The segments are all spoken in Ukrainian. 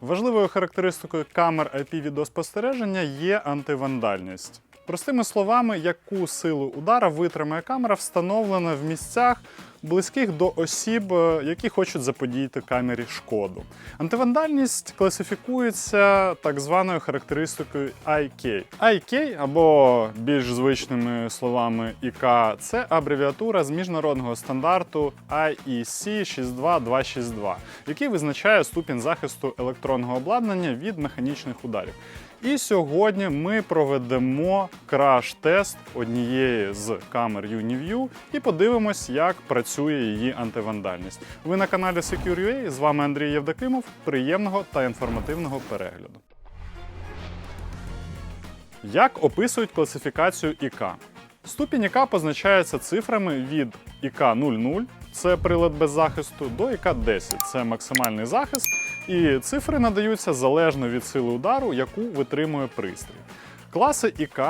Важливою характеристикою камер IP відеоспостереження є антивандальність. Простими словами, яку силу удара витримає камера, встановлена в місцях близьких до осіб, е, які хочуть заподіяти камері шкоду. Антивандальність класифікується так званою характеристикою IK. IK, або більш звичними словами ІК, це абревіатура з міжнародного стандарту IEC 62262, який визначає ступінь захисту електронного обладнання від механічних ударів. І сьогодні ми проведемо краш-тест однієї з камер UniView і подивимось, як працює її антивандальність. Ви на каналі Secure.ua, з вами Андрій Євдокимов. Приємного та інформативного перегляду. Як описують класифікацію ІК? Ступінь ІК позначається цифрами від ІК 00, це прилад без захисту, до ІК 10 це максимальний захист. І цифри надаються залежно від сили удару, яку витримує пристрій. Класи ІК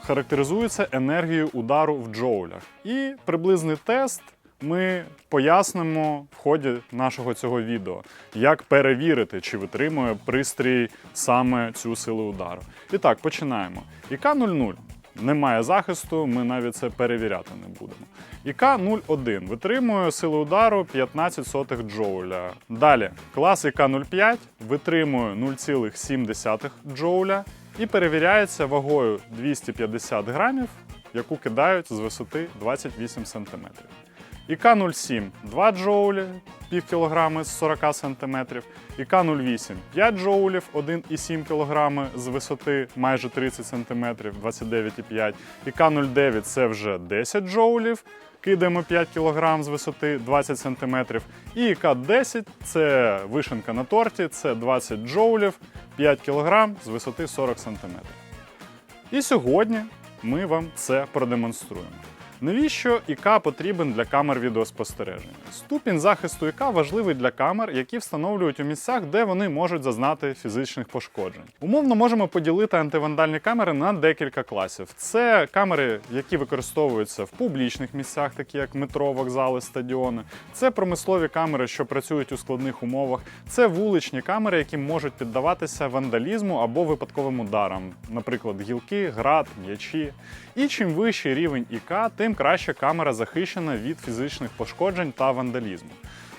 характеризуються енергією удару в джоулях. І приблизний тест ми пояснимо в ході нашого цього відео, як перевірити, чи витримує пристрій саме цю силу удару. І так, починаємо. ІК 00 немає захисту, ми навіть це перевіряти не будемо. ІК 01 витримує силу удару 15 сотих джоуля. Далі клас ІК 05 витримує 0,7 джоуля і перевіряється вагою 250 грамів, яку кидають з висоти 28 см. ІК 07 2 джоулі, пів кілограми з 40 см. ІК 08 5 джоулів, 1,7 кг з висоти майже 30 см, 29,5. ІК 09 це вже 10 джоулів. Кидаємо 5 кг з висоти 20 см. І ІК 10 це вишенка на торті, це 20 джоулів, 5 кг з висоти 40 см. І сьогодні ми вам це продемонструємо. Навіщо ІК потрібен для камер відеоспостереження? Ступінь захисту ІК важливий для камер, які встановлюють у місцях, де вони можуть зазнати фізичних пошкоджень. Умовно можемо поділити антивандальні камери на декілька класів. Це камери, які використовуються в публічних місцях, такі як метро, вокзали, стадіони. Це промислові камери, що працюють у складних умовах. Це вуличні камери, які можуть піддаватися вандалізму або випадковим ударам, наприклад, гілки, град, м'ячі. І чим вищий рівень ІК, тим краще камера захищена від фізичних пошкоджень та вандалізму.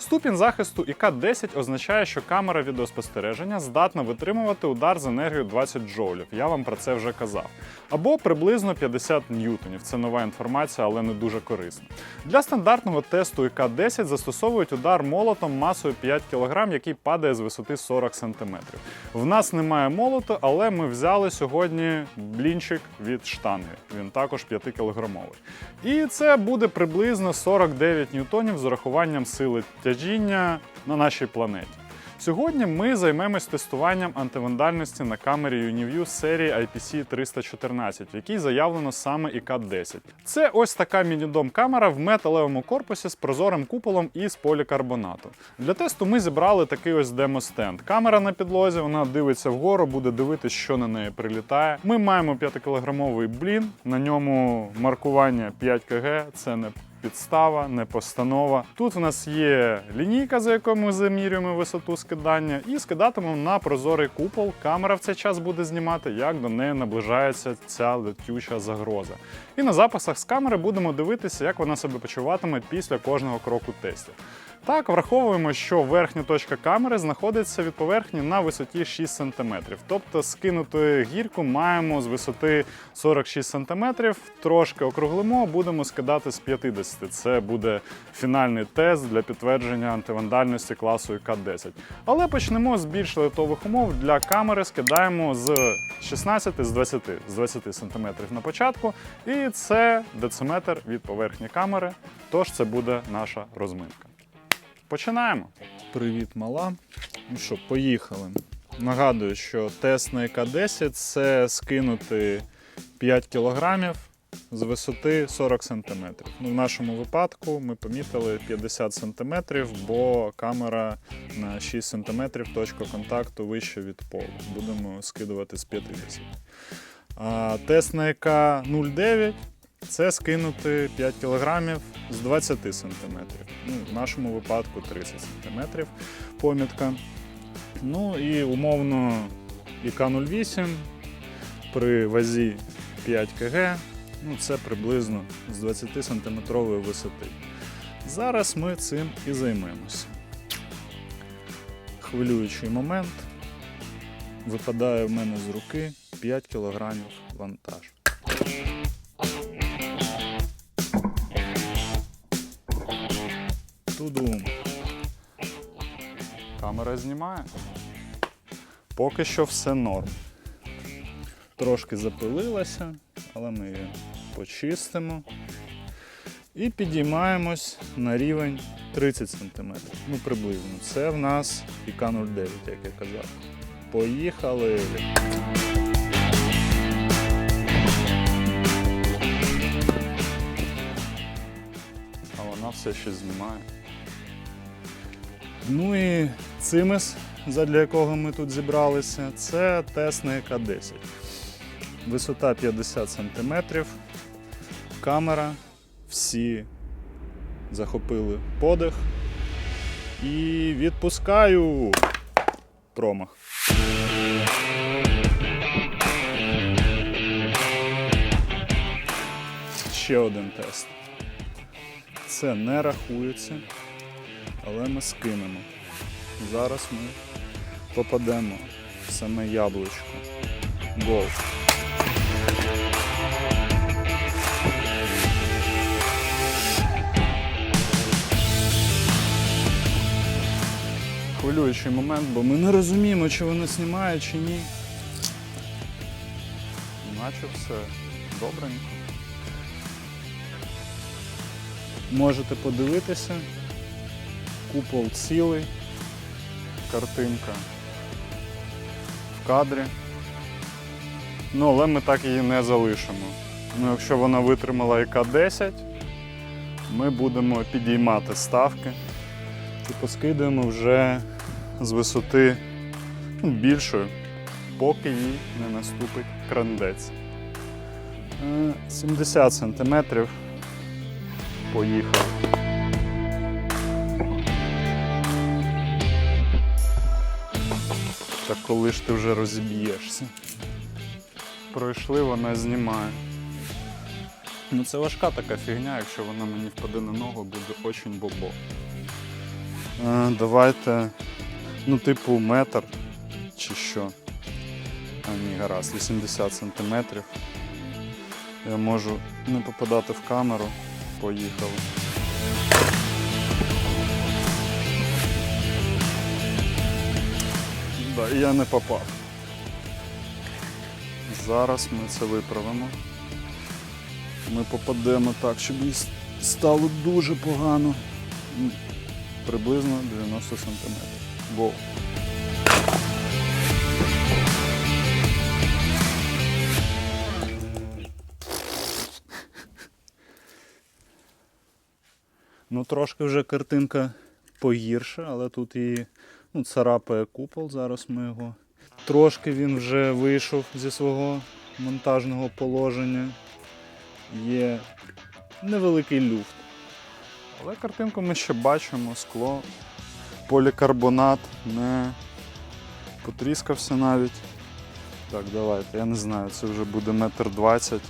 Ступінь захисту ІК-10 означає, що камера відеоспостереження здатна витримувати удар з енергією 20 джоулів. Я вам про це вже казав. Або приблизно 50 ньютонів. Це нова інформація, але не дуже корисна. Для стандартного тесту ІК-10 застосовують удар молотом масою 5 кг, який падає з висоти 40 см. В нас немає молоту, але ми взяли сьогодні блінчик від штанги. Він також 5-кілограмовий. І це буде приблизно 49 ньютонів з урахуванням сили тяжіння на нашій планеті. Сьогодні ми займемось тестуванням антивандальності на камері UniView серії IPC 314, в якій заявлено саме ІК-10. Це ось така мінідом камера в металевому корпусі з прозорим куполом із полікарбонату. Для тесту ми зібрали такий ось демостенд. Камера на підлозі, вона дивиться вгору, буде дивитися, що на неї прилітає. Ми маємо 5-кілограмовий блін, на ньому маркування 5 кг, це не підстава, не постанова. Тут в нас є лінійка, за якою ми замірюємо висоту скидання, і скидатимемо на прозорий купол. Камера в цей час буде знімати, як до неї наближається ця летюча загроза. І на записах з камери будемо дивитися, як вона себе почуватиме після кожного кроку тестів. Так, враховуємо, що верхня точка камери знаходиться від поверхні на висоті 6 см. Тобто скинути гірку маємо з висоти 46 см, трошки округлимо, будемо скидати з 50. Це буде фінальний тест для підтвердження антивандальності класу ІК-10. Але почнемо з більш лайтових умов. Для камери скидаємо з 16 з 20 з 20 см на початку. І це дециметр від поверхні камери. Тож це буде наша розминка. Починаємо. Привіт, мала. Ну що, поїхали. Нагадую, що тест на ІК-10 це скинути 5 кілограмів з висоти 40 см. Ну, в нашому випадку ми помітили 50 см, бо камера на 6 см точка контакту вище від полу. Будемо скидувати з 50. А тест на ІК 09 це скинути 5 кг з 20 см. Ну, в нашому випадку 30 см помітка. Ну і умовно ІК-08 при вазі 5 кг, ну це приблизно з 20 сантиметрової висоти. Зараз ми цим і займемося. Хвилюючий момент. Випадає в мене з руки 5 кг вантаж. Тудум. Камера знімає. Поки що все норм. Трошки запилилася, але ми її почистимо. І підіймаємось на рівень 30 см. Ну, приблизно. Це в нас ІК-09, як я казав. Поїхали! А вона все ще знімає. Ну і цимес, задля якого ми тут зібралися, це тест на ЕК-10. Висота 50 см, камера, всі захопили подих. І відпускаю промах. Ще один тест. Це не рахується, але ми скинемо. Зараз ми попадемо в саме яблучко. Гол. Хвилюючий момент, бо ми не розуміємо, чи воно знімає, чи ні. Наче все добренько. Можете подивитися. Купол цілий, картинка в кадрі. Ну, але ми так її не залишимо. Ну, якщо вона витримала ІК-10, ми будемо підіймати ставки і поскидуємо вже з висоти більшої, поки їй не наступить крандець. Е, 70 сантиметрів. Поїхали. Коли ж ти вже розіб'єшся? Пройшли, вона знімає. Ну це важка така фігня, якщо вона мені впаде на ногу, буде очень бобо. Е, давайте, ну, типу, метр чи що. А ні, гаразд, 80 сантиметрів. Я можу не попадати в камеру. Поїхали. Я не попав. Зараз ми це виправимо. Ми попадемо так, щоб їй стало дуже погано. Приблизно 90 сантиметрів. Гол. Ну, трошки вже картинка погірша, але тут і ну, царапає купол. Зараз ми його. Трошки він вже вийшов зі свого монтажного положення. Є невеликий люфт. Але картинку ми ще бачимо, скло, полікарбонат не потріскався навіть. Так, давайте, я не знаю, це вже буде метр двадцять.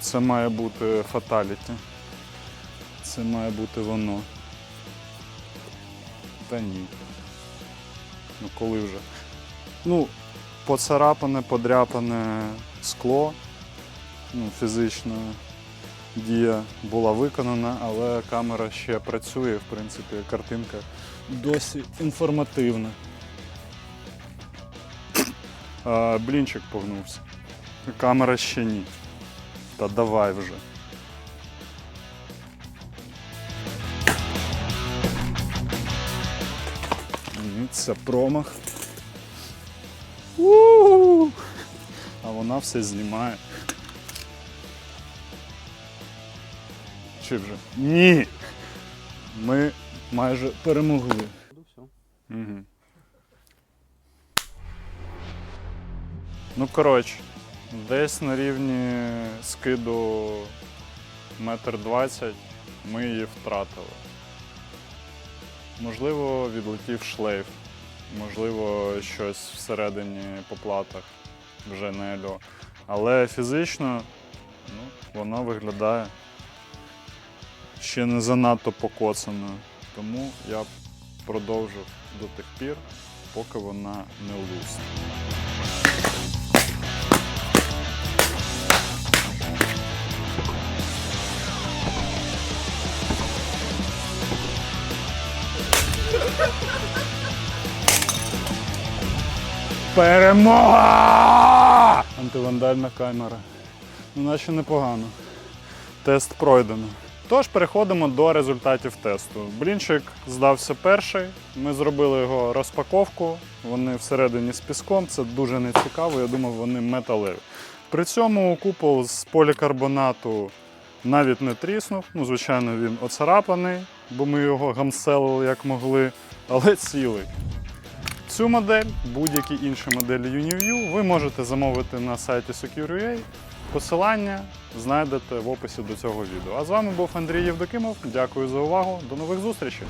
Це має бути фаталіті. Це має бути воно. Та ні. Ну коли вже? Ну, поцарапане, подряпане скло. Ну, фізична дія була виконана, але камера ще працює, в принципі, картинка досі інформативна. А, блінчик погнувся. Камера ще ні. Та давай вже. Це промах. у А вона все знімає. Чи вже? Ні. Ми майже перемогли. Угу. Ну, коротше, Десь на рівні скиду метр двадцять ми її втратили. Можливо, відлетів шлейф, можливо, щось всередині по платах вже не альо. Але фізично ну, вона виглядає ще не занадто покоцаною. Тому я продовжив до тих пір, поки вона не лусне. Перемога! Антивандальна камера. Ну, наче непогано. Тест пройдено. Тож переходимо до результатів тесту. Блінчик здався перший. Ми зробили його розпаковку. Вони всередині з піском. Це дуже нецікаво. Я думав, вони металеві. При цьому купол з полікарбонату навіть не тріснув. Ну, звичайно, він оцарапаний, бо ми його гамселили як могли, але цілий. Цю модель, будь-які інші моделі UniView ви можете замовити на сайті Secure.ua. Посилання знайдете в описі до цього відео. А з вами був Андрій Євдокимов. Дякую за увагу. До нових зустрічей!